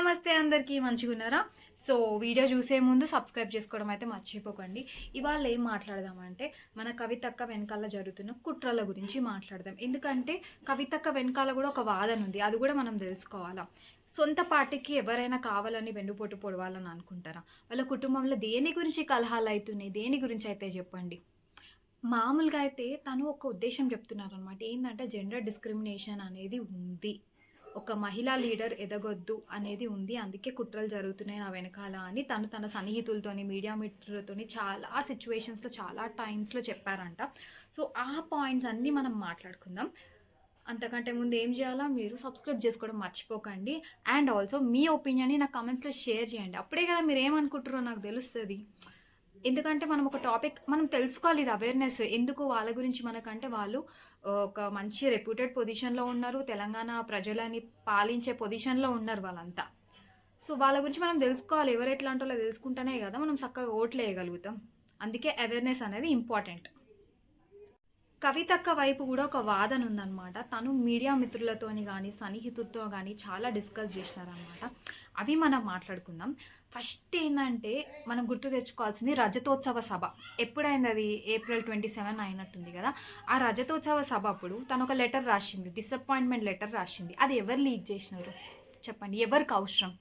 నమస్తే అందరికీ మంచిగా ఉన్నారా సో వీడియో చూసే ముందు సబ్స్క్రైబ్ చేసుకోవడం అయితే మర్చిపోకండి. ఇవాళ ఏం మాట్లాడదామంటే మన కవితక్క వెనకాల జరుగుతున్న కుట్రల గురించి మాట్లాడదాం. ఎందుకంటే కవితక్క వెనకాల కూడా ఒక వాదన ఉంది. అది కూడా మనం తెలుసుకోవాలా? సొంత పార్టీకి ఎవరైనా కావాలని వెండుపోటు పొడవాలని అనుకుంటారా? వాళ్ళ కుటుంబంలో దేని గురించి కలహాలు అవుతున్నాయి? దేని గురించి అయితే చెప్పండి? మామూలుగా అయితే తను ఒక ఉద్దేశం చెప్తున్నారు అనమాట ఏంటంటే జెండర్ డిస్క్రిమినేషన్ అనేది ఉంది. ఒక మహిళా లీడర్ ఎదగొద్దు అనేది ఉంది. అందుకే కుట్రలు జరుగుతున్నాయి నా వెనకాల అని తను తన సన్నిహితులతోని మీడియా మిత్రులతోని చాలా సిచ్యువేషన్స్లో చాలా టైమ్స్లో చెప్పారంట. సో ఆ పాయింట్స్ అన్నీ మనం మాట్లాడుకుందాం. అంతకంటే ముందు ఏం చేయాలా? మీరు సబ్స్క్రైబ్ చేసుకోవడం మర్చిపోకండి. అండ్ ఆల్సో మీ ఒపీనియన్ని నా కమెంట్స్లో షేర్ చేయండి. అప్పుడే కదా మీరు ఏమనుకుంటారో నాకు తెలుస్తుంది. ఎందుకంటే మనం ఒక టాపిక్ మనం తెలుసుకోవాలి ఇది అవేర్నెస్ ఎందుకు వాళ్ళ గురించి మనకంటే వాళ్ళు ఒక మంచి రెప్యూటెడ్ పొజిషన్లో ఉన్నారు తెలంగాణ ప్రజలని పాలించే పొజిషన్లో ఉన్నారు వాళ్ళంతా. సో వాళ్ళ గురించి మనం తెలుసుకోవాలి. ఎవరు ఎట్లాంటి వాళ్ళో తెలుసుకుంటేనే కదా మనం చక్కగా ఓట్లు వేయగలుగుతాం. అందుకే అవేర్నెస్ అనేది ఇంపార్టెంట్ కవితక్క వైపు కూడా ఒక వాదన ఉందన్నమాట. తను మీడియా మిత్రులతోని కానీ సన్నిహితులతో కానీ చాలా డిస్కస్ చేసినారనమాట అవి మనం మాట్లాడుకుందాం. ఫస్ట్ ఏంటంటే మనం గుర్తు తెచ్చుకోవాల్సింది రజతోత్సవ సభ. ఎప్పుడైంది అది? ఏప్రిల్ ట్వంటీ సెవెన్ అయినట్టుంది కదా. ఆ రజతోత్సవ సభ అప్పుడు తను ఒక లెటర్ రాసింది డిసప్పాయింట్మెంట్ లెటర్ రాసింది. అది ఎవరు లీక్ చేసినారు? చెప్పండి. ఎవరికి అవసరం?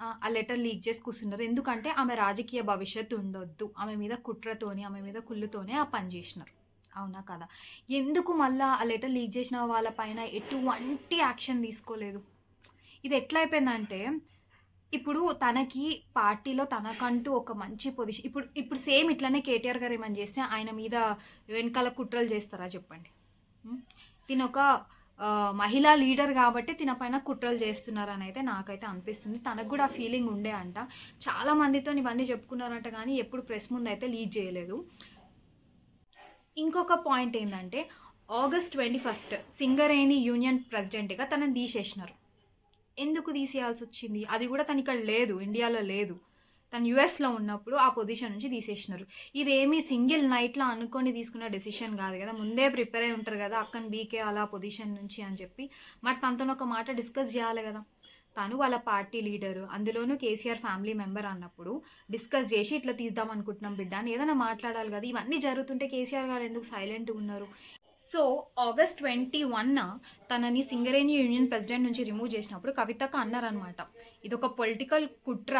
ఆ, లెటర్ లీక్ చేసి కూర్చున్నారు. ఎందుకంటే ఆమె రాజకీయ భవిష్యత్తు ఉండొద్దు. ఆమె మీద కుట్రతోని ఆమె మీద కుళ్ళుతోనే ఆ పని చేసినారు. అవునా కదా? ఎందుకు మళ్ళీ ఆ లెటర్ లీక్ చేసిన వాళ్ళపైన ఎటువంటి యాక్షన్ తీసుకోలేదు? ఇది ఎట్లా అయిపోయిందంటే ఇప్పుడు తనకి పార్టీలో తనకంటూ ఒక మంచి పొజిషన్ ఇప్పుడు ఇప్పుడు సేమ్ ఇట్లానే కేటీఆర్ గారు ఏమని చేస్తే ఆయన మీద వెనకాల కుట్రలు చేస్తారా చెప్పండి? ఉం? తిన ఒక మహిళా లీడర్ కాబట్టి తిన పైన కుట్రలు చేస్తున్నారని అయితే నాకైతే అనిపిస్తుంది. తనకు కూడా ఆ ఫీలింగ్ ఉండే అంట. చాలా మందితో ఇవన్నీ చెప్పుకున్నారంట కానీ ఎప్పుడు ప్రెస్ ముందు అయితే లీడ్ చేయలేదు. ఇంకొక పాయింట్ ఏంటంటే August twenty first Singareni union ప్రెసిడెంట్గా తనని తీసేసినారు. ఎందుకు తీసేయాల్సి వచ్చింది అది కూడా తను ఇక్కడ లేదు ఇండియాలో లేదు. తను యుఎస్లో ఉన్నప్పుడు ఆ పొజిషన్ నుంచి తీసేసినారు. ఇదేమీ సింగిల్ నైట్లో అనుకొని తీసుకున్న డెసిషన్ కాదు కదా. ముందే ప్రిపేర్ అయి ఉంటారు కదా అక్కని బీకే అలా పొజిషన్ నుంచి అని చెప్పి. మరి తనతో ఒక మాట డిస్కస్ చేయాలి కదా. తను వాళ్ళ పార్టీ లీడరు అందులోనూ కేసీఆర్ ఫ్యామిలీ మెంబర్ అన్నప్పుడు డిస్కస్ చేసి ఇట్లా తీద్దాం అనుకుంటున్నాం బిడ్డ అని ఏదైనా మాట్లాడాలి కదా ఇవన్నీ జరుగుతుంటే కేసీఆర్ గారు ఎందుకు సైలెంట్గా ఉన్నారు? సో ఆగస్ట్ ట్వంటీ వన్న తనని సింగరేణి యూనియన్ ప్రెసిడెంట్ నుంచి రిమూవ్ చేసినప్పుడు కవితకు అన్నారనమాట ఇది ఒక పొలిటికల్ కుట్ర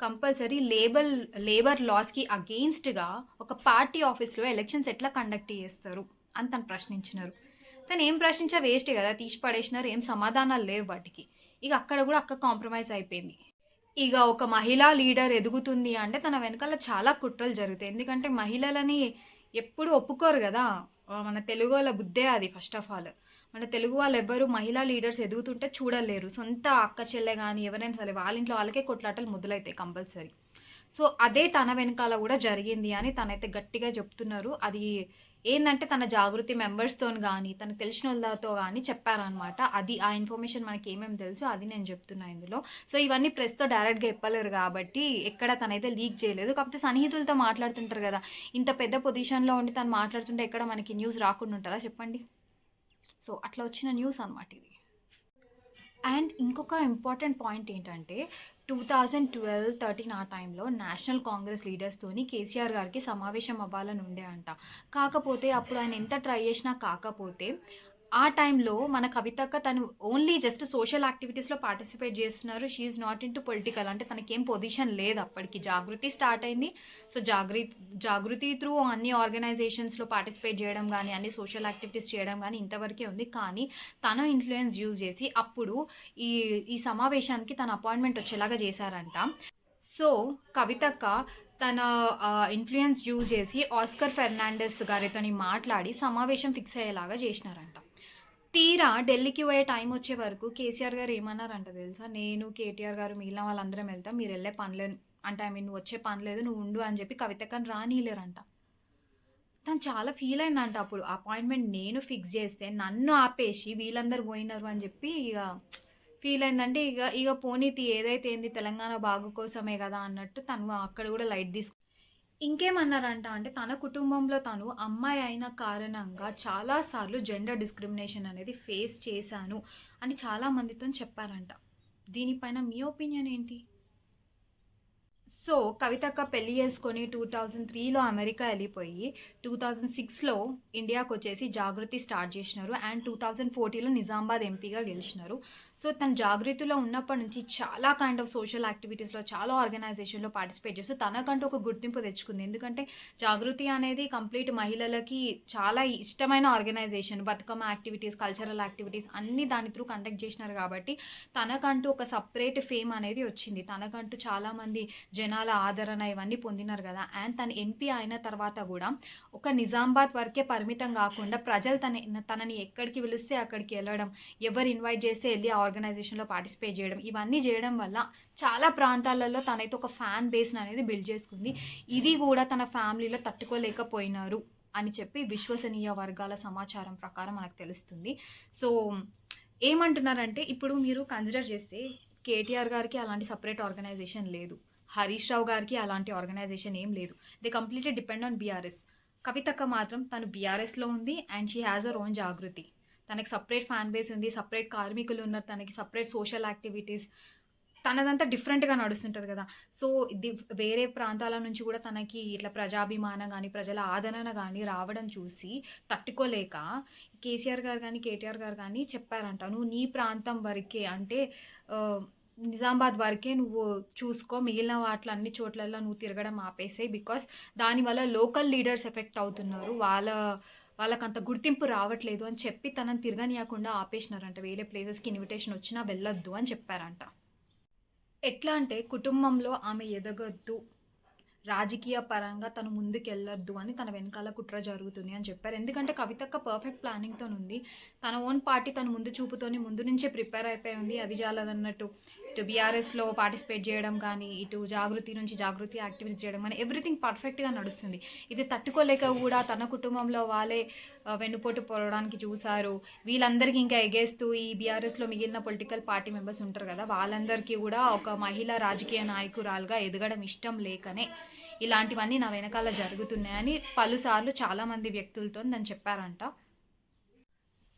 కంపల్సరీ లేబర్ లేబర్ లాస్కి అగెయిన్స్ట్గా ఒక పార్టీ ఆఫీస్లో ఎలక్షన్స్ ఎట్లా కండక్ట్ చేస్తారు? అని తను ప్రశ్నించినారు. తను ఏం ప్రశ్నించా వేస్ట్ కదా తీసి పడేసినారు ఏం సమాధానాలు లేవు వాటికి. ఇక అక్కడ కూడా అక్క కాంప్రమైజ్ అయిపోయింది. ఇక ఒక మహిళా లీడర్ ఎదుగుతుంది అంటే తన వెనకాల చాలా కుట్రలు జరుగుతాయి. ఎందుకంటే మహిళలని ఎప్పుడు ఒప్పుకోరు కదా. మన తెలుగు వాళ్ళ బుద్ధే అది ఫస్ట్ ఆఫ్ ఆల్. మన తెలుగు వాళ్ళు ఎవ్వరు మహిళా లీడర్స్ ఎదుగుతుంటే చూడలేరు. సొంత అక్క చెల్లె కానీ ఎవరైనా సరే వాళ్ళ ఇంట్లో వాళ్ళకే కొట్లాటలు మొదలవుతాయి కంపల్సరీ. సో అదే తన వెనకాల కూడా జరిగింది అని తనైతే గట్టిగా చెప్తున్నారు. అది ఏంటంటే తన జాగృతి మెంబర్స్తో కానీ తనకు తెలిసిన వాళ్ళతో కానీ చెప్పారనమాట అది ఆ ఇన్ఫర్మేషన్ మనకి ఏమేమి తెలుసు అది నేను చెప్తున్నా ఇందులో. సో ఇవన్నీ ప్రెస్తో డైరెక్ట్గా చెప్పలేరు కాబట్టి ఎక్కడ తనైతే లీక్ చేయలేదు. కాకపోతే సన్నిహితులతో మాట్లాడుతుంటారు కదా ఇంత పెద్ద పొజిషన్లో ఉండి తను మాట్లాడుతుంటే ఎక్కడ మనకి న్యూస్ రాకుండా ఉంటుందా చెప్పండి? సో అట్లా వచ్చిన న్యూస్ అనమాట ఇది. అండ్ ఇంకొక ఇంపార్టెంట్ పాయింట్ ఏంటంటే టూ థౌజండ్ ట్వెల్వ్ థర్టీన్ ఆ టైంలో నేషనల్ కాంగ్రెస్ లీడర్స్తోని కేసీఆర్ గారికి సమావేశం అవ్వాలని ఉండే అంట. కాకపోతే అప్పుడు ఆయన ఎంత ట్రై చేసినా కాకపోతే ఆ టైంలో మన కవితక్క తను ఓన్లీ జస్ట్ సోషల్ యాక్టివిటీస్లో పార్టిసిపేట్ చేస్తున్నారు. She not into political అంటే తనకేం పొజిషన్ లేదు అప్పటికి. జాగృతి స్టార్ట్ అయింది. సో జాగృతి జాగృతి త్రూ అన్ని ఆర్గనైజేషన్స్లో పార్టిసిపేట్ చేయడం కానీ అన్ని సోషల్ యాక్టివిటీస్ చేయడం కానీ ఇంతవరకే ఉంది. కానీ తను ఇన్ఫ్లుయెన్స్ యూజ్ చేసి అప్పుడు ఈ ఈ సమావేశానికి తన అపాయింట్మెంట్ వచ్చేలాగా చేశారంట. సో కవితక్క తన ఇన్ఫ్లుయెన్స్ యూజ్ చేసి ఆస్కర్ ఫెర్నాండెస్ గారితో మాట్లాడి సమావేశం ఫిక్స్ అయ్యేలాగా చేసినారంట. తీరా ఢిల్లీకి పోయే టైం వచ్చే వరకు కేసీఆర్ గారు ఏమన్నారంట తెలుసా? నేను కేటీఆర్ గారు మిగిలిన వాళ్ళందరం వెళ్తాం. మీరు వెళ్ళే పనిలే అంటే ఐ మీన్ నువ్వు వచ్చే పని లేదు. నువ్వు ఉండు అని చెప్పి కవితక్కని రానిలేరంట తను చాలా ఫీల్ అయిందంట అప్పుడు. అపాయింట్మెంట్ నేను ఫిక్స్ చేస్తే నన్ను ఆపేసి వీళ్ళందరూ పోయినారు అని చెప్పి ఇక ఫీల్ అయిందంటే ఇక ఇక పోనీతి ఏదైతే ఏంది? తెలంగాణ బాగు కోసమే కదా అన్నట్టు తను అక్కడ కూడా లైట్ తీసుకు ఇంకేమన్నారంట? అంటే తన కుటుంబంలో తను అమ్మాయి అయిన కారణంగా చాలాసార్లు జెండర్ డిస్క్రిమినేషన్ అనేది ఫేస్ చేశాను అని చాలా మందితో చెప్పారంట. దీనిపైన మీ ఒపీనియన్ ఏంటి? సో కవితక్క పెళ్ళి చేసుకొని టూ థౌజండ్ త్రీలో అమెరికా వెళ్ళిపోయి టూ థౌజండ్ సిక్స్లో ఇండియాకు వచ్చేసి జాగృతి స్టార్ట్ చేసినారు. అండ్ టూ థౌజండ్ ఫోర్టీలో నిజామాబాద్ ఎంపీగా గెలిచినారు. సో తన జాగృతిలో ఉన్నప్పటి నుంచి చాలా కైండ్ ఆఫ్ సోషల్ యాక్టివిటీస్లో చాలా ఆర్గనైజేషన్లో పార్టిసిపేట్ చేస్తూ తనకంటూ ఒక గుర్తింపు తెచ్చుకుంది. ఎందుకంటే జాగృతి అనేది కంప్లీట్ మహిళలకి చాలా ఇష్టమైన organization Bathukamma activities cultural activities అన్నీ దాని త్రూ కండక్ట్ చేసినారు కాబట్టి తనకంటూ ఒక సపరేట్ ఫేమ్ అనేది వచ్చింది. తనకంటూ చాలామంది జనాల ఆదరణ ఇవన్నీ పొందినారు కదా. అండ్ తను ఎంపీ అయిన తర్వాత కూడా ఒక నిజామాబాద్ వరకే పరిమితం కాకుండా ప్రజలు తన తనని ఎక్కడికి పిలిస్తే అక్కడికి వెళ్ళడం ఎవరు ఇన్వైట్ చేస్తే వెళ్ళి ఆ ఆర్గనైజేషన్లో పార్టిసిపేట్ చేయడం ఇవన్నీ చేయడం వల్ల చాలా ప్రాంతాలలో తనైతే ఒక ఫ్యాన్ బేస్ అనేది బిల్డ్ చేసుకుంది. ఇది కూడా తన ఫ్యామిలీలో తట్టుకోలేకపోయినారు అని చెప్పి విశ్వసనీయ వర్గాల సమాచారం ప్రకారం మనకు తెలుస్తుంది. సో ఏమంటున్నారంటే ఇప్పుడు మీరు కన్సిడర్ చేస్తే కేటీఆర్ గారికి అలాంటి సపరేట్ ఆర్గనైజేషన్ లేదు. హరీష్ రావు గారికి అలాంటి ఆర్గనైజేషన్ ఏం లేదు. They completely depend on BRS కవితక్క మాత్రం తను బీఆర్ఎస్లో ఉంది and she has her own Jagruthi. తనకి సపరేట్ ఫ్యాన్ బేస్ ఉంది సపరేట్ కార్మికులు ఉన్నారు తనకి సపరేట్ సోషల్ యాక్టివిటీస్ తనదంతా డిఫరెంట్గా నడుస్తుంటుంది కదా. సో ఇది వేరే ప్రాంతాల నుంచి కూడా తనకి ఇట్లా ప్రజాభిమానం కానీ ప్రజల ఆదరణ కానీ రావడం చూసి తట్టుకోలేక కేసీఆర్ గారు కానీ కేటీఆర్ గారు కానీ చెప్పారంట నువ్వు నీ ప్రాంతం వరకే అంటే నిజామాబాద్ వరకే నువ్వు చూసుకో మిగిలిన వాటిలో అన్ని చోట్లలో నువ్వు తిరగడం ఆపేసాయి బికాస్ దానివల్ల లోకల్ లీడర్స్ ఎఫెక్ట్ అవుతున్నారు వాళ్ళ వాళ్ళకి అంత గుర్తింపు రావట్లేదు అని చెప్పి తనని తిరగనియకుండా ఆపేసినారంట. వేరే ప్లేసెస్కి ఇన్విటేషన్ వచ్చినా వెళ్ళొద్దు అని చెప్పారంట. ఎట్లా అంటే కుటుంబంలో ఆమె ఎదగొద్దు. రాజకీయ పరంగా తను ముందుకెళ్ళొద్దు అని తన వెనకాల కుట్ర జరుగుతుంది అని చెప్పారు. ఎందుకంటే కవితక్క పర్ఫెక్ట్ ప్లానింగ్తో ఉంది తన ఓన్ పార్టీ తన ముందు చూపుతోని ముందు నుంచే ప్రిపేర్ అయిపోయి ఉంది. అది జాలదన్నట్టు. ఇటు బీఆర్ఎస్లో పార్టిసిపేట్ చేయడం కానీ ఇటు జాగృతి నుంచి జాగృతి యాక్టివిటీస్ చేయడం కానీ ఎవ్రీథింగ్ పర్ఫెక్ట్గా నడుస్తుంది. ఇది తట్టుకోలేక కూడా తన కుటుంబంలో వాళ్ళే వెన్నుపోటు పోవడానికి చూశారు. వీళ్ళందరికీ ఇంకా ఎగేస్తూ ఈ బీఆర్ఎస్లో మిగిలిన పొలిటికల్ పార్టీ మెంబర్స్ ఉంటారు కదా వాళ్ళందరికీ కూడా ఒక మహిళా రాజకీయ నాయకురాలుగా ఎదగడం ఇష్టం లేకనే ఇలాంటివన్నీ నా వెనకాల జరుగుతున్నాయని పలుసార్లు చాలామంది వ్యక్తులతో నన్ను చెప్పారంట.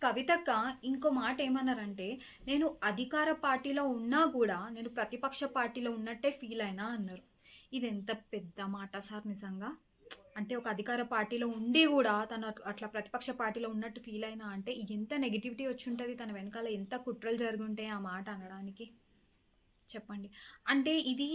కవితక్క ఇంకో మాట ఏమన్నారంటే నేను అధికార పార్టీలో ఉన్నా కూడా నేను ప్రతిపక్ష పార్టీలో ఉన్నట్టే ఫీల్ అయినా అన్నారు. ఇది ఎంత పెద్ద మాట సార్ నిజంగా? అంటే ఒక అధికార పార్టీలో ఉండి కూడా తను అట్లా ప్రతిపక్ష పార్టీలో ఉన్నట్టు ఫీల్ అయినా అంటే ఎంత నెగిటివిటీ వచ్చి ఉంటుంది? తన వెనకాల ఎంత కుట్రలు జరుగుంటాయి ఆ మాట అనడానికి? చెప్పండి. అంటే ఇది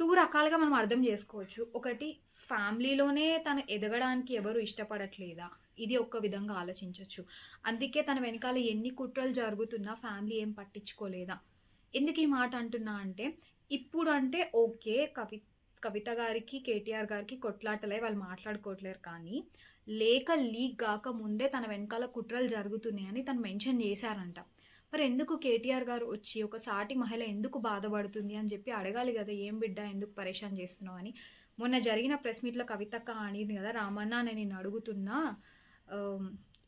టూ రకాలుగా మనం అర్థం చేసుకోవచ్చు. ఒకటి ఫ్యామిలీలోనే తను ఎదగడానికి ఎవరు ఇష్టపడట్లేదా? ఇది ఒక విధంగా ఆలోచించవచ్చు అందుకే తన వెనకాల ఎన్ని కుట్రలు జరుగుతున్నా ఫ్యామిలీ ఏం పట్టించుకోలేదా? ఎందుకు ఈ మాట అంటున్నా అంటే ఇప్పుడు అంటే ఓకే కవి కవిత గారికి కేటీఆర్ గారికి కొట్లాటలే వాళ్ళు మాట్లాడుకోవట్లేరు కానీ లేక లీక్ కాక ముందే తన వెనకాల కుట్రలు జరుగుతున్నాయని తను మెన్షన్ చేశారంట. మరి ఎందుకు కేటీఆర్ గారు వచ్చి ఒక సాటి మహిళ ఎందుకు బాధపడుతుంది అని చెప్పి అడగాలి కదా ఏం బిడ్డ ఎందుకు పరేషాన్ చేస్తున్నావు అని. మొన్న జరిగిన ప్రెస్ మీట్లో కవితక్క అనేది కదా రామన్న నేను అడుగుతున్నా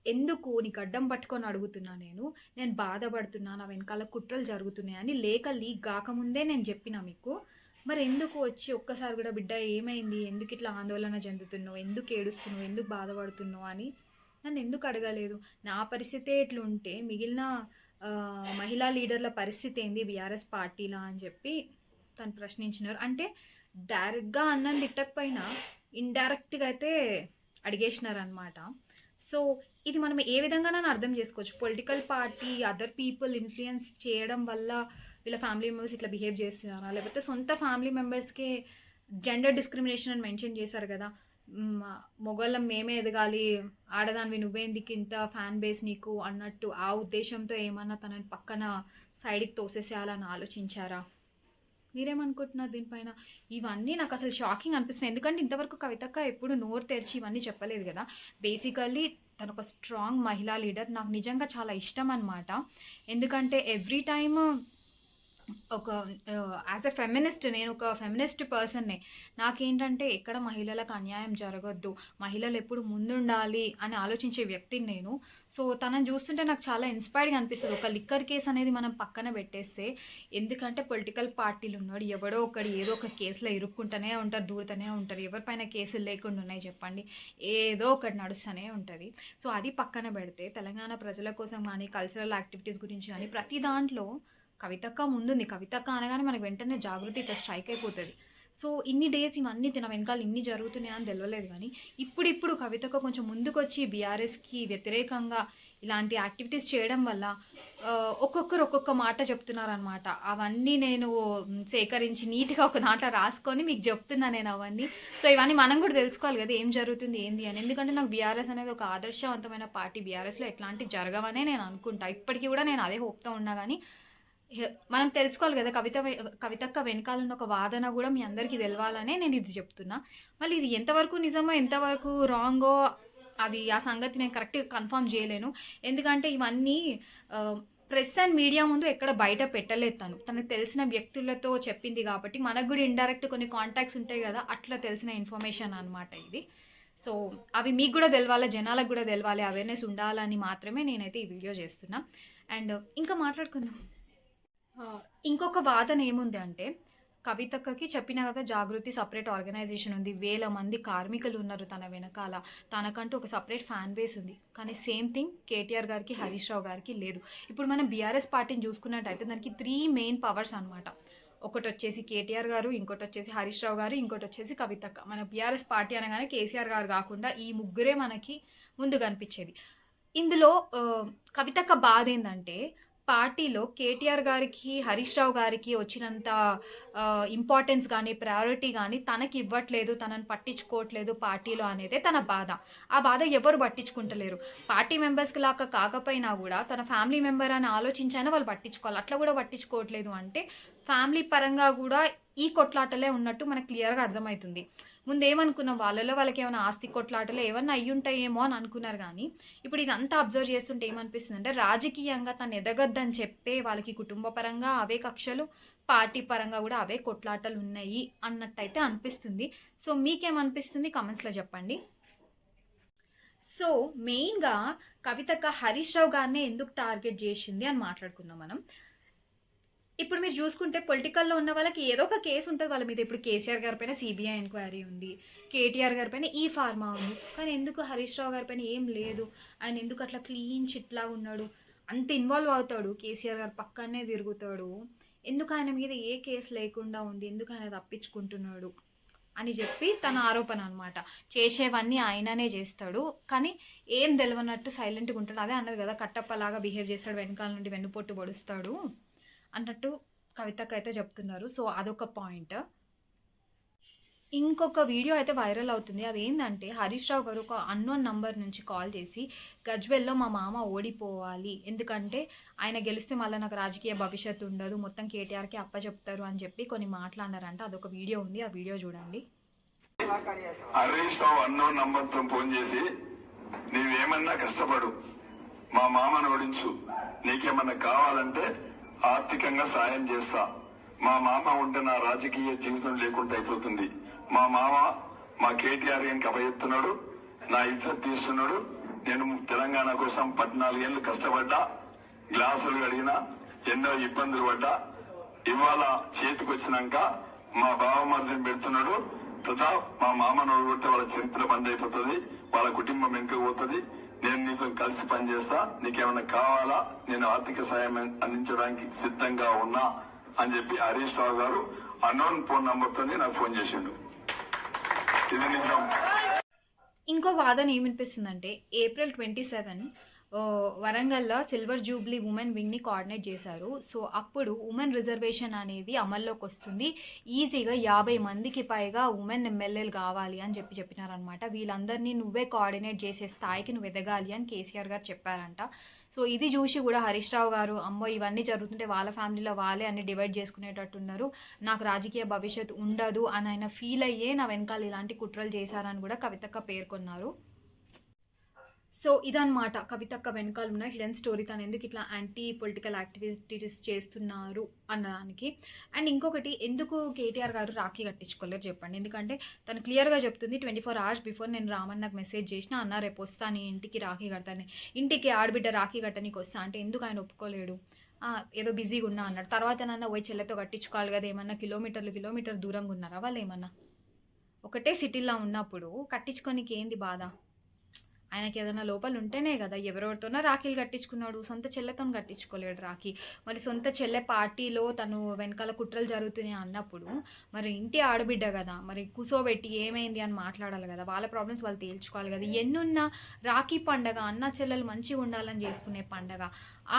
ఎందుకు నీకు అడ్డం పట్టుకొని అడుగుతున్నా నేను? నేను బాధపడుతున్నా నా వెనకాల కుట్రలు జరుగుతున్నాయని లేక లీక్ కాకముందే నేను చెప్పిన మీకు. మరి ఎందుకు వచ్చి ఒక్కసారి కూడా బిడ్డ ఏమైంది? ఎందుకు ఇట్లా ఆందోళన చెందుతున్నావు? ఎందుకు ఏడుస్తున్నావు? ఎందుకు బాధపడుతున్నావు అని నన్ను ఎందుకు అడగలేదు? నా పరిస్థితే ఇట్లుంటే మిగిలిన మహిళా లీడర్ల పరిస్థితి ఏంది? బీఆర్ఎస్ పార్టీలా అని చెప్పి తను ప్రశ్నించినారు. అంటే డైరెక్ట్గా అన్నం తిట్టకపోయినా ఇండైరెక్ట్గా అయితే అడిగేసినారనమాట సో ఇది మనం ఏ విధంగానైనా అర్థం చేసుకోవచ్చు. Political party other people influence చేయడం వల్ల వీళ్ళ ఫ్యామిలీ మెంబర్స్ ఇట్లా బిహేవ్ చేస్తున్నారా? లేకపోతే సొంత ఫ్యామిలీ మెంబర్స్కే జెండర్ డిస్క్రిమినేషన్ అని మెన్షన్ చేశారు కదా. మొగళ్ళం మేమే ఎదగాలి ఆడదానివి నువ్వేందుకు ఇంత ఫ్యాన్ బేస్ నీకు అన్నట్టు ఆ ఉద్దేశంతో ఏమన్నా తనని పక్కన సైడ్కి తోసేసేయాలని ఆలోచించారా? మీరేమనుకుంటున్నారు దీనిపైన? ఇవన్నీ నాకు అసలు షాకింగ్ అనిపిస్తుంది ఎందుకంటే ఇంతవరకు కవితక్క ఎప్పుడు నోరు తెరిచి ఇవన్నీ చెప్పలేదు కదా. బేసికల్లీ తను ఒక స్ట్రాంగ్ మహిళా లీడర్. నాకు నిజంగా చాలా ఇష్టం అనమాట ఎందుకంటే ఎవ్రీ టైమ్ ఒక యాజ్ ఎ ఫెమినిస్ట్ నేను ఒక ఫెమినిస్ట్ పర్సన్నే నాకేంటంటే ఎక్కడ మహిళలకు అన్యాయం జరగద్దు. మహిళలు ఎప్పుడు ముందుండాలి అని ఆలోచించే వ్యక్తిని నేను. సో తనని చూస్తుంటే నాకు చాలా ఇన్స్పైర్డ్గా అనిపిస్తుంది. ఒక లిక్కర్ కేసు అనేది మనం పక్కన పెట్టేస్తే ఎందుకంటే పొలిటికల్ పార్టీలు ఉన్నాడు ఎవడో ఒకడు ఏదో ఒక కేసులో ఇరుక్కుంటూనే ఉంటారు దూరుతూనే ఉంటారు. ఎవరిపైన కేసులు లేకుండా ఉన్నాయి చెప్పండి. ఏదో ఒకటి నడుస్తూనే ఉంటుంది. సో అది పక్కన పెడితే తెలంగాణ ప్రజల కోసం కానీ కల్చరల్ యాక్టివిటీస్ గురించి కానీ ప్రతి దాంట్లో కవితక్క ముందుంది. కవితక్క అనగానే మనకు వెంటనే జాగృతి ఇట్లా స్ట్రైక్ అయిపోతుంది. సో ఇన్ని డేస్ ఇవన్నీ తిన వెనకాల ఇన్ని జరుగుతున్నాయని అని తెలియలేదు కానీ ఇప్పుడిప్పుడు కవితక్క కొంచెం ముందుకొచ్చి బీఆర్ఎస్కి వ్యతిరేకంగా ఇలాంటి యాక్టివిటీస్ చేయడం వల్ల ఒక్కొక్కరు ఒక్కొక్క మాట చెప్తున్నారనమాట అవన్నీ నేను సేకరించి నీట్గా ఒక దాంట్లో రాసుకొని మీకు చెప్తున్నా నేను అవన్నీ. సో ఇవన్నీ మనం కూడా తెలుసుకోవాలి కదా ఏం జరుగుతుంది ఏంది అని. ఎందుకంటే నాకు బీఆర్ఎస్ అనేది ఒక ఆదర్శవంతమైన పార్టీ. బీఆర్ఎస్లో ఎట్లాంటి జరగవనే నేను అనుకుంటా. ఇప్పటికీ కూడా నేను అదే హోప్తో ఉన్నా కానీ మనం తెలుసుకోవాలి కదా కవిత కవితక్క వెనకాల ఉన్న ఒక వాదన కూడా మీ అందరికీ తెలవాలనే నేను ఇది చెప్తున్నా. మళ్ళీ ఇది ఎంతవరకు నిజమో ఎంతవరకు రాంగో అది ఆ సంగతి నేను కరెక్ట్గా కన్ఫర్మ్ చేయలేను. ఎందుకంటే ఇవన్నీ ప్రెస్ అండ్ మీడియా ముందు ఎక్కడ బయట పెట్టలేదు తను. తనకు తెలిసిన వ్యక్తులతో చెప్పింది కాబట్టి మనకు కూడా ఇండైరెక్ట్ కొన్ని కాంటాక్ట్స్ ఉంటాయి కదా అట్లా తెలిసిన ఇన్ఫర్మేషన్ అనమాట ఇది. సో అవి మీకు కూడా తెలవాలి జనాలకు కూడా తెలవాలి అవేర్నెస్ ఉండాలని మాత్రమే నేనైతే ఈ వీడియో చేస్తున్నా. అండ్ ఇంకా మాట్లాడుకుందాం. ఇంకొక వాదన ఏముంది అంటే కవితక్కకి చెప్పిన కదా జాగృతి సపరేట్ ఆర్గనైజేషన్ ఉంది వేల మంది కార్మికులు ఉన్నారు తన వెనకాల. తనకంటూ ఒక సపరేట్ ఫ్యాన్ బేస్ ఉంది. కానీ సేమ్ థింగ్ కేటీఆర్ గారికి హరీష్ రావు గారికి లేదు. ఇప్పుడు మనం బీఆర్ఎస్ పార్టీని చూసుకున్నట్టయితే దానికి త్రీ మెయిన్ పవర్స్ అనమాట ఒకటి వచ్చేసి కేటీఆర్ గారు ఇంకోటి వచ్చేసి హరీష్ రావు గారు ఇంకోటి వచ్చేసి కవితక్క. మన బీఆర్ఎస్ పార్టీ అనగానే కేసీఆర్ గారు కాకుండా ఈ ముగ్గురే మనకి ముందు కనిపించేది. ఇందులో కవితక్క బాధ ఏంటంటే పార్టీలో కేటీఆర్ గారికి హరీష్ రావు గారికి వచ్చినంత ఇంపార్టెన్స్ కానీ ప్రయారిటీ కానీ తనకి ఇవ్వట్లేదు తనని పట్టించుకోవట్లేదు పార్టీలో అనేదే తన బాధ. ఆ బాధ ఎవరు పట్టించుకుంటలేరు. పార్టీ మెంబర్స్కి లాగా కాకపోయినా కూడా తన ఫ్యామిలీ మెంబర్ అని ఆలోచించైనా వాళ్ళు పట్టించుకోవాలి. అట్లా కూడా పట్టించుకోవట్లేదు అంటే ఫ్యామిలీ పరంగా కూడా ఈ కొట్లాటలే ఉన్నట్టు మనకు క్లియర్గా అర్థమవుతుంది. ముందు ఏమనుకున్నాం వాళ్ళలో వాళ్ళకి ఏమైనా ఆస్తి కొట్లాటలు ఏమన్నా అయ్యి ఉంటాయేమో అని అనుకున్నారు కానీ ఇప్పుడు ఇదంతా అబ్జర్వ్ చేస్తుంటే ఏమనిపిస్తుంది అంటే రాజకీయంగా తను ఎదగద్దని చెప్పే వాళ్ళకి కుటుంబ పరంగా అవే కక్షలు పార్టీ పరంగా కూడా అవే కొట్లాటలు ఉన్నాయి అన్నట్టయితే అనిపిస్తుంది. సో మీకేమనిపిస్తుంది? కమెంట్స్లో చెప్పండి. సో మెయిన్గా కవితక్క హరీష్ రావు గారినే ఎందుకు టార్గెట్ చేసింది అని మాట్లాడుకుందాం మనం. ఇప్పుడు మీరు చూసుకుంటే పొలిటికల్లో ఉన్న వాళ్ళకి ఏదో ఒక కేసు ఉంటుంది వాళ్ళ మీద. ఇప్పుడు కేసీఆర్ గారి పైన సిబిఐ ఎంక్వైరీ ఉంది. కేటీఆర్ గారి పైన ఈ ఫార్మా ఉంది. కానీ ఎందుకు హరీష్ రావు గారి పైన ఏం లేదు? ఆయన ఎందుకు అట్లా క్లీన్ చిట్లా ఉన్నాడు? అంత ఇన్వాల్వ్ అవుతాడు కేసీఆర్ గారు పక్కనే తిరుగుతాడు. ఎందుకు ఆయన మీద ఏ కేసు లేకుండా ఉంది? ఎందుకు ఆయన తప్పించుకుంటున్నాడు? అని చెప్పి తన ఆరోపణ అనమాట చేసేవన్నీ ఆయననే చేస్తాడు. కానీ ఏం తెలియనట్టు సైలెంట్గా ఉంటాడు. అదే అన్నది కదా కట్టప్పలాగా బిహేవ్ చేస్తాడు వెనకాల నుండి వెన్నుపొట్టు పొడుస్తాడు. అన్నట్టు కవితకు అయితే చెప్తున్నారు. సో అదొక పాయింట్. ఇంకొక వీడియో అయితే వైరల్ అవుతుంది. అదేంటంటే హరీష్ రావు గారు ఒక అన్నోన్ నంబర్ నుంచి కాల్ చేసి గజ్వెల్లో మా మామ ఓడిపోవాలి. ఎందుకంటే ఆయన గెలిస్తే మళ్ళీ నాకు రాజకీయ భవిష్యత్తు ఉండదు. మొత్తం కేటీఆర్కి అప్పచెప్తారు అని చెప్పి కొన్ని మాట్లాడినారంట. అదొక వీడియో ఉంది. ఆ వీడియో చూడండి. హరీష్ రావు అన్నోన్ నంబర్తో ఫోన్ చేసి నీవేమన్నా కష్టపడు. మా మామను ఓడించు. నీకేమన్నా కావాలంటే ఆర్థికంగా సాయం చేస్తా. మా మామ ఉంటే నా రాజకీయ జీవితం లేకుండా అయిపోతుంది. మా మామ మా కేటీఆర్ గారికి అభయెత్తున్నాడు నా ఇజ్జత్ తీస్తున్నాడు. నేను తెలంగాణ కోసం పద్నాలుగేళ్ళు కష్టపడ్డా గ్లాసులు అడిగినా ఎన్నో ఇబ్బందులు పడ్డా. ఇవాళ చేతికొచ్చినాక మా బావమరిదిని పెడుతున్నాడు. ప్రతాప్ మా మామను కొడితే వాళ్ళ చరిత్ర బంద్ అయిపోతుంది వాళ్ళ కుటుంబం వెనుక పోతుంది. నేను నీతో కలిసి పనిచేస్తా నీకేమైనా కావాలా? నేను ఆర్థిక సాయం అందించడానికి సిద్ధంగా ఉన్నా అని చెప్పి హరీష్ రావు గారు అన్నోన్ ఫోన్ నంబర్ నాకు ఫోన్ చేసిండు. ఇది నిజం. ఇంకో వాదన ఏమనిపిస్తుందంటే ఏప్రిల్ ట్వంటీ సెవెన్ వరంగల్లో సిల్వర్ జూబ్లీ ఉమెన్ వింగ్ని కోఆర్డినేట్ చేశారు. సో అప్పుడు ఉమెన్ రిజర్వేషన్ అనేది అమల్లోకి వస్తుంది. ఈజీగా యాభై మందికి పైగా ఉమెన్ ఎమ్మెల్యేలు కావాలి అని చెప్పి చెప్పినారనమాట వీళ్ళందరినీ నువ్వే కోఆర్డినేట్ చేసే స్థాయికి నువ్వు ఎదగాలి అని కేసీఆర్ గారు చెప్పారంట. సో ఇది చూసి కూడా హరీష్ రావు గారు అమ్మో ఇవన్నీ జరుగుతుంటే వాళ్ళ ఫ్యామిలీలో వాళ్ళే అన్ని డివైడ్ చేసుకునేటట్టున్నారు. నాకు రాజకీయ భవిష్యత్ ఉండదు అని ఆయన ఫీల్ అయ్యే నా వెనకాల ఇలాంటి కుట్రలు చేశారని కూడా కవితక్క పేర్కొన్నారు. సో ఇదన్నమాట కవితక్క వెనకాల ఉన్న హిడెన్ స్టోరీ తను ఎందుకు ఇట్లా యాంటీ పొలిటికల్ యాక్టివిటీస్ చేస్తున్నారు అన్నదానికి. అండ్ ఇంకొకటి ఎందుకు కేటీఆర్ గారు రాఖీ కట్టించుకోలేరు చెప్పండి. ఎందుకంటే తను క్లియర్గా చెప్తుంది ట్వంటీ ఫోర్ అవర్స్ బిఫోర్ నేను రామన్ నాకు మెసేజ్ చేసిన అన్న రేపు వస్తాను ఇంటికి రాఖీ కడతాను. ఇంటికి ఆడబిడ్డ రాఖీ కట్టనీకి వస్తా. అంటే ఎందుకు ఆయన ఒప్పుకోలేడు? ఏదో బిజీగా ఉన్నా అన్నాడు. తర్వాత నన్నా పోయి చెల్లెతో కట్టించుకోవాలి కదా ఏమన్నా కిలోమీటర్లు కిలోమీటర్ దూరంగా ఉన్నారా వాళ్ళు ఏమన్నా? ఒకటే సిటీలో ఉన్నప్పుడు కట్టించుకోనికి ఏంది బాధ? ఆయనకి ఏదైనా లోపాలు ఉంటేనే కదా ఎవరెవరితోనో రాఖీలు కట్టించుకున్నాడు సొంత చెల్లెతో కట్టించుకోలేడు రాఖీ. మరి సొంత చెల్లె పార్టీలో తను వెనకాల కుట్రలు జరుగుతున్నాయి అన్నప్పుడు మరి ఇంటి ఆడబిడ్డ కదా మరి కూసోబెట్టి ఏమైంది అని మాట్లాడాలి కదా వాళ్ళ ప్రాబ్లమ్స్ వాళ్ళు తేల్చుకోవాలి కదా. ఎన్నున్న రాఖీ పండగ అన్న చెల్లెలు మంచిగా ఉండాలని చేసుకునే పండగ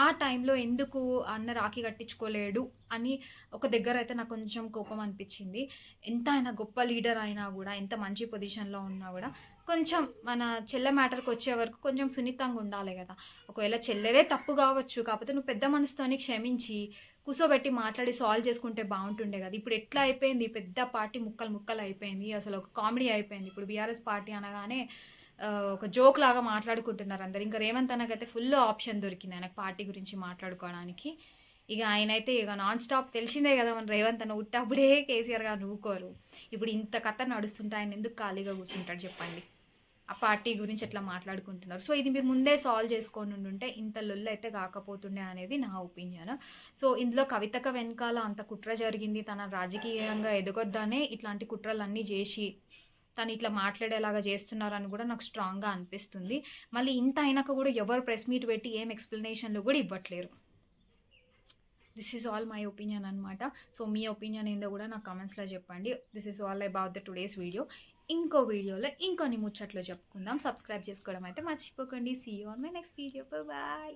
ఆ టైంలో ఎందుకు అన్న రాఖీ కట్టించుకోలేడు అని ఒక దగ్గర అయితే నాకు కొంచెం కోపం అనిపించింది. ఎంత ఆయన గొప్ప లీడర్ అయినా కూడా ఎంత మంచి పొజిషన్లో ఉన్నా కూడా కొంచెం మన చెల్లె మ్యాటర్కి వచ్చే వరకు కొంచెం సున్నితంగా ఉండాలి కదా. ఒకవేళ చెల్లెదే తప్పు కావచ్చు కాకపోతే నువ్వు పెద్ద మనసుతోని క్షమించి కూసోబెట్టి మాట్లాడి సాల్వ్ చేసుకుంటే బాగుంటుండే కదా. ఇప్పుడు ఎట్లా అయిపోయింది? పెద్ద పార్టీ ముక్కలు ముక్కలు అయిపోయింది. అసలు ఒక కామెడీ అయిపోయింది. ఇప్పుడు బీఆర్ఎస్ పార్టీ అనగానే ఒక జోక్ లాగా మాట్లాడుకుంటున్నారు అందరు. ఇంకా రేవంత్ అన్నకైతే ఫుల్ ఆప్షన్ దొరికింది ఆయనకు పార్టీ గురించి మాట్లాడుకోవడానికి. ఇక ఆయన అయితే ఇక నాన్ స్టాప్ తెలిసిందే కదా మన రేవంత్ అన్న ఉట్టప్పుడే కేసీఆర్ గారు నవ్వుకోరు. ఇప్పుడు ఇంత కథ నడుస్తుంటే ఆయన ఎందుకు ఖాళీగా కూర్చుంటాడు? చెప్పండి. ఆ పార్టీ గురించి ఎట్లా మాట్లాడుకుంటున్నారు? సో ఇది మీరు ముందే సాల్వ్ చేసుకొని ఉంటే ఇంత లొల్లు అయితే కాకపోతుండే అనేది నా ఒపీనియన్ సో ఇందులో కవితక వెనకాల అంత కుట్ర జరిగింది తన రాజకీయంగా ఎదగొద్దనే ఇట్లాంటి కుట్రలన్నీ చేసి తను ఇట్లా మాట్లాడేలాగా చేస్తున్నారని కూడా నాకు స్ట్రాంగ్గా అనిపిస్తుంది. మళ్ళీ ఇంత అయినాక కూడా ఎవరు ప్రెస్ మీట్ పెట్టి ఏం ఎక్స్ప్లెనేషన్లు కూడా ఇవ్వట్లేరు. This is all my opinion అనమాట సో మీ ఒపీనియన్ ఏందో కూడా నాకు కమెంట్స్లో చెప్పండి. This is all about the today's video ఇంకో వీడియోలో ఇంకొన్ని ముచ్చట్లు చెప్పుకుందాం. సబ్స్క్రైబ్ చేసుకోవడం అయితే మర్చిపోకండి. See you on my next video bye